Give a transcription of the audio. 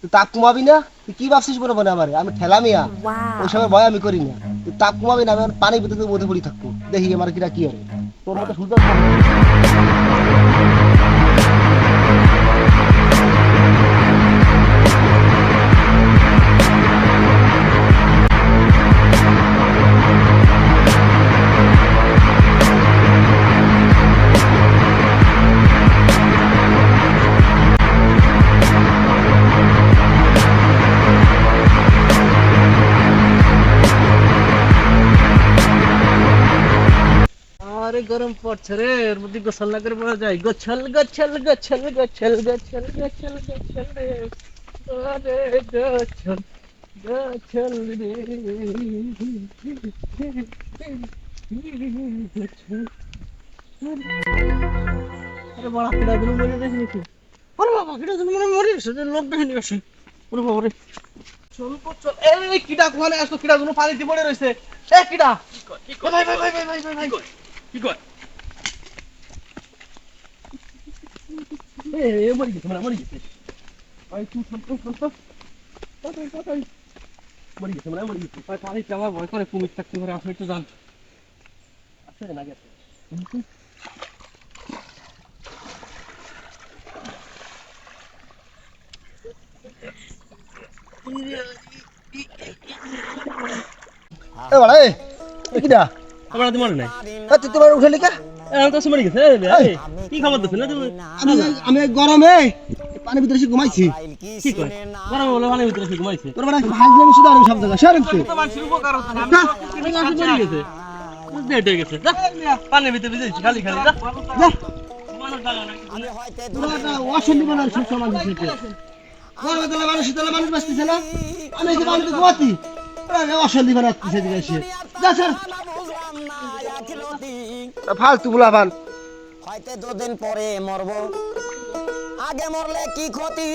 তুই তাপ কমাবি না? তুই কি ভাবছিস বলে মনে আমার? আমি ঠেলামিয়া ওই সময় ভয় আমি করি না। তুই তাপ কমাবি না আমি পানির ভিতরে মধ্যে পড়ি থাকব। দেখি আমার কিরা কি হবে তোর মতো সুন্দর আরে গরম পড়ছে রে এর মধ্যে গোসল না করে পড়া যায় গোছল গোছল গোছল গোছল গোছল গোছল গোছল রে আরে গোছল গোছল রে। গোছল। আরে বড় কিনা দিন মরে দেখি নাকি? আরে বাবা কিনা দিন মরে মরে গেছে? যে লোক দেখে নিয়ে আসে ওরে বাবা রে। চল চল। এই কিডা কোনে আসতো কিডা দুনো পানিতে পড়ে রইছে এ কিডা। ভাই ভাই ভাই ভাই ভাই ভাই। ভাই কি কয় এ এ মরি গেছে মানে মরি গেছে ভাই তুই থাম তুই থাম তো তাড়াতাড়ি তাড়াতাড়ি মরি গেছে মানে মরি গেছে ভাই পানি আমার ভয় করে কুমির থাকতে পারে আপনি একটু যান আছে না গেছে এ বাড়া এ এ কিরা আমার মনে নাই? এ তুই তোমার উঠে লিখা? তো মরে গেছে কি খবর দিচ্ছে না তুমি আমি আমি গরমে পানির ভিতরে এসে ঘুমাইছি। কি কয়? গরম বলে মানে ভিতরে কি ঘুমাইছে। তোর মানে হাজবে আমি শুধু আর সব জায়গা তুই। তো মানুষের উপকার হচ্ছে না আমি তো মরে গেছে ডেট হয়ে গেছে। যা, পানির ভিতরে ভিজেছি খালি খালি যা। যা। মানুষ না অশান্তি বানান সব সমাজ থেকে গরমে তাহলে মানুষ তাহলে মানুষ বাঁচতেছে না আমি এই যে পানিতে ঘুমাতি অশান্তি সেদিকে এসে। যা স্যার। ফালতু গুলা ফাল হয়তো দুদিন পরে মরবো। আগে মরলে কি ক্ষতি?